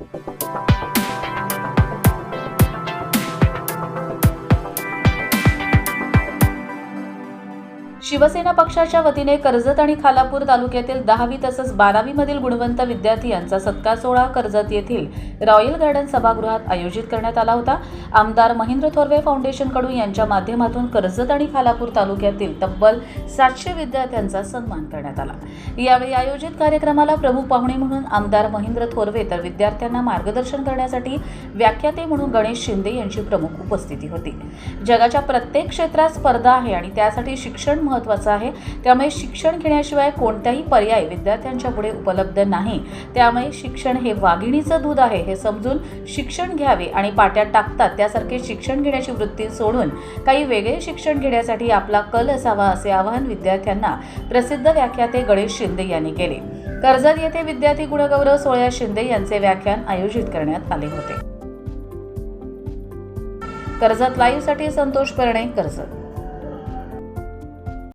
Thank you. Shiv Sena पक्षाच्या वतीने कर्जत आणि खालापूर तालुक्यातील दहावी तसंच बारावीमधील गुणवंत विद्यार्थी यांचा सत्कार सोहळा कर्जत येथील रॉयल गार्डन सभागृहात आयोजित करण्यात आला होता. आमदार महेंद्र थोरवे फाउंडेशनकडून यांच्या माध्यमातून कर्जत आणि खालापूर तालुक्यातील तब्बल सातशे विद्यार्थ्यांचा सन्मान करण्यात आला. यावेळी आयोजित कार्यक्रमाला प्रमुख पाहुणे म्हणून आमदार महेंद्र थोरवे तर विद्यार्थ्यांना मार्गदर्शन करण्यासाठी व्याख्याते म्हणून गणेश शिंदे यांची प्रमुख उपस्थिती होती. जगाच्या प्रत्येक क्षेत्रात स्पर्धा आहे आणि त्यासाठी शिक्षण महत्त्वाचं आहे. त्यामुळे शिक्षण घेण्याशिवाय कोणताही पर्याय विद्यार्थ्यांच्या पुढे उपलब्ध नाही. त्यामुळे शिक्षण हे वाघिणीचं दूध आहे हे समजून शिक्षण घ्यावे आणि पाट्यात टाकतात. त्यासारखे शिक्षण घेण्याची वृत्ती सोडून काही वेगळे शिक्षण घेण्यासाठी आपला कल असावा असे आवाहन विद्यार्थ्यांना प्रसिद्ध व्याख्याते गणेश शिंदे यांनी केले. कर्जत येथे विद्यार्थी गुणगौरव सोहळ्यात शिंदे यांचे व्याख्यान आयोजित करण्यात आले होते. कर्जत लाईव्हसाठी संतोष परणे कर्जत.